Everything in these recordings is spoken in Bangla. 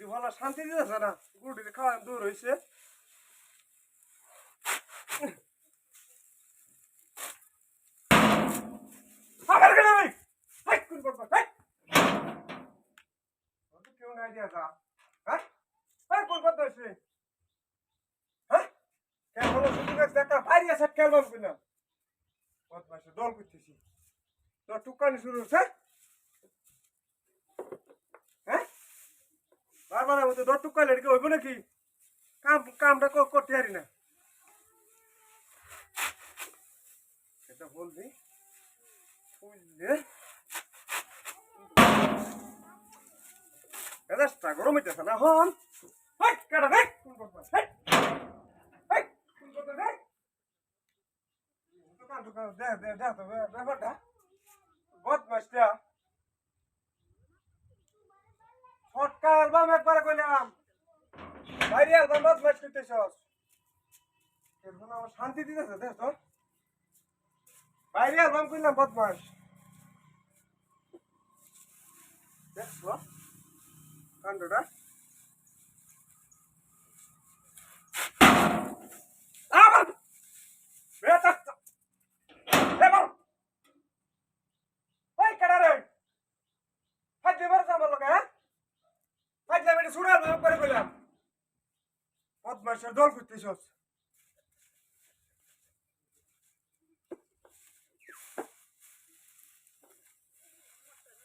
ভালো শান্তি দিতেছে না গুড়ি খাওয়া দূর হয়েছে হ্যাঁ? হ্যাঁ বদমাইশে দল করতেছি। তোর টুকানি শুরু হচ্ছে হ্যাঁ বারবার আমি তো দর টুকালে এদিকে হইব নাকি কাম কামটা কর- করতে পারি না সেটা বলবি বুঝলে মেজাজটা গরম হইতেছে না হন কাটা দেখ কোন করবা দেখ দোকান দোকান দে দে দে তো বে- ব্যাপারটা অ্যালবাম একবার কইলাম। বাইরে অ্যালবাম বদমাস করতেছস। এখন আমার শান্তি দিতেছে, দেখ তোর। বাইরে অ্যালবাম কইলাম, বদমাস। দেখ তো কাণ্ডটা। ফাজলে বেটি শুনে অ্যালবাম করে কইলাম। বদমাসের দল করতেছস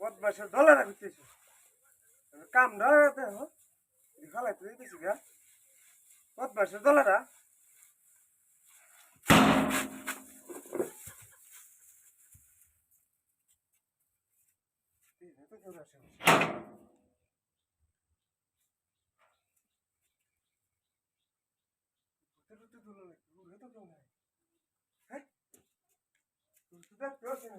বদমাসের দলেরা করতেছস কাম না দেখ দেখালাই তুই দিছি গা। বদমাসের দলেরা এই তো কেউ আসে না। ভূতের ভূতে তুলো নাকি? ঘুরে তো কেউ নাই। হ্যাঁ? ঘুরে তো দেখ কেউ আসে না।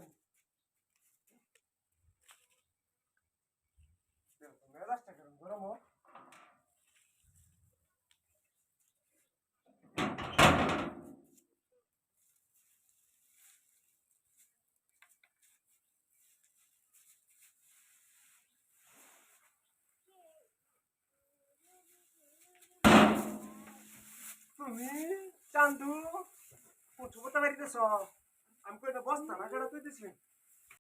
দেখ তো, মেজাজটা কেরম গরম হোক। তুমি চান্দু পুঠু পোতা বাড়িতেছ আমি কই বস্তা না কেডা কইতেছি।